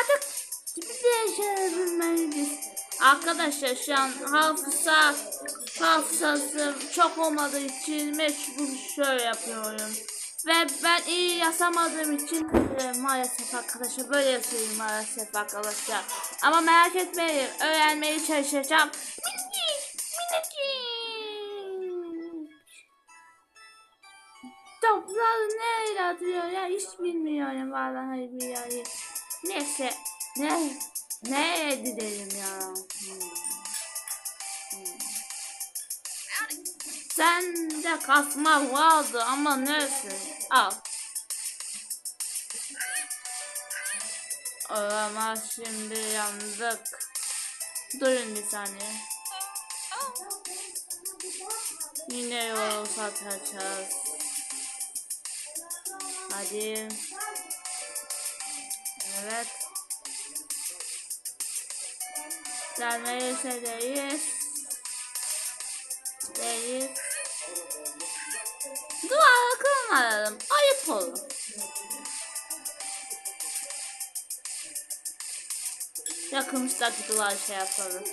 artık bir değişebilmeliyiz. Arkadaşlar şu an hafıza hafızası çok olmadığı için mecbur şöyle yapıyorum. Ve ben iyi yasamadığım için e, maalesef arkadaşlar böyle yazıyorum maalesef arkadaşlar. Ama merak etmeyin öğrenmeye çalışacağım. Minicik minicik. Topları neyle atıyor ya hiç bilmiyorum vallahi billahi. Neyse ne nereye gidelim ya. Hmm. Hmm. Sende kasma vardı ama neyse al. Olamaz şimdi yandık. Durun bir saniye. Yine yol satacağız. Hadi. Evet. Gelmeyse değil. Değil. Duvara kırmayalım. Ayıp olur. Yakınmıştaki duvar şey yapalım.